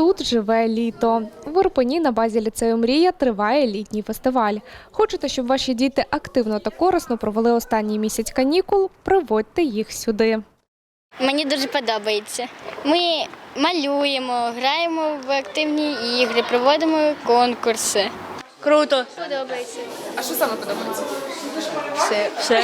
Тут живе літо. В Ірпені на базі ліцею Мрія триває літній фестиваль. Хочете, щоб ваші діти активно та корисно провели останній місяць канікул? Приводьте їх сюди. Мені дуже подобається. Ми малюємо, граємо в активні ігри, проводимо конкурси. Круто. Подобається. А що саме подобається? Все. Все.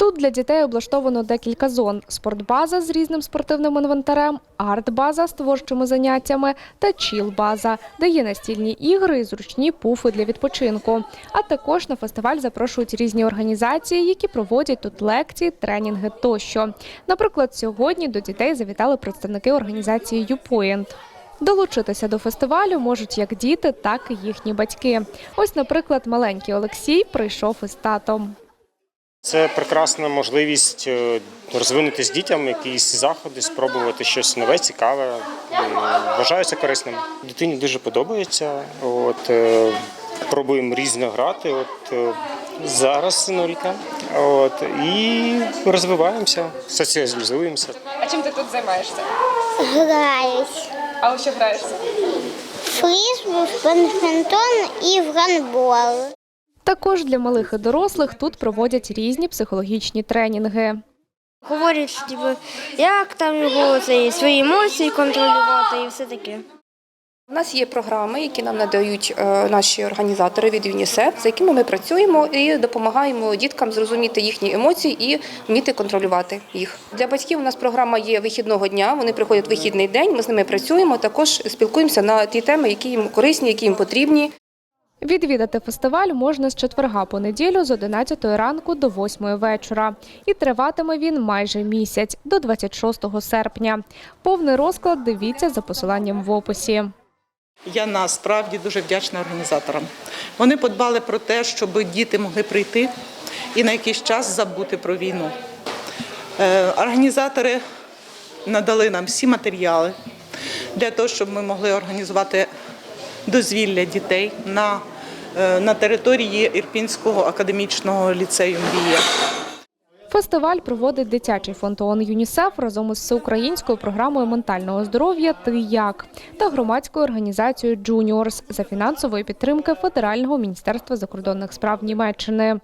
Тут для дітей облаштовано декілька зон: спортбаза з різним спортивним інвентарем, арт-база з творчими заняттями та чіл-база, де є настільні ігри і зручні пуфи для відпочинку. А також на фестиваль запрошують різні організації, які проводять тут лекції, тренінги тощо. Наприклад, сьогодні до дітей завітали представники організації «Юпоінт». Долучитися до фестивалю можуть як діти, так і їхні батьки. Ось, наприклад, маленький Олексій прийшов із татом. Це прекрасна можливість е, розвинутися дітям, якісь заходи, спробувати щось нове, цікаве. М, Вважаю це корисним. Дитині дуже подобається. От, е, пробуємо різно грати. От, е, зараз нулька. От, і розвиваємося, соціалізуємося. А чим ти тут займаєшся? Граюсь. А у що граєшся? Фрізбу, бадмінтон і в гандбол. Також для малих і дорослих тут проводять різні психологічні тренінги. Говорять, що типу, як там його це, свої емоції контролювати і все таке. У нас є програми, які нам надають е, наші організатори від ЮНІСЕФ, за якими ми працюємо і допомагаємо діткам зрозуміти їхні емоції і вміти контролювати їх. Для батьків у нас програма є вихідного дня. Вони приходять в вихідний день. Ми з ними працюємо. Також спілкуємося на ті теми, які їм корисні, які їм потрібні. Відвідати фестиваль можна з четверга по неділю з 11 ранку до 8 вечора. І триватиме він майже місяць до 26 серпня. Повний розклад дивіться за посиланням в описі. Я насправді дуже вдячна організаторам. Вони подбали про те, щоб діти могли прийти і на якийсь час забути про війну. Е, Організатори надали нам всі матеріали для того, щоб ми могли організувати дозвілля дітей на, на території Ірпінського академічного ліцею Мрія. Фестиваль проводить дитячий фонд ООН ЮНІСЕФ разом із всеукраїнською програмою ментального здоров'я Ти як та громадською організацією Джуніорс за фінансової підтримки Федерального міністерства закордонних справ Німеччини.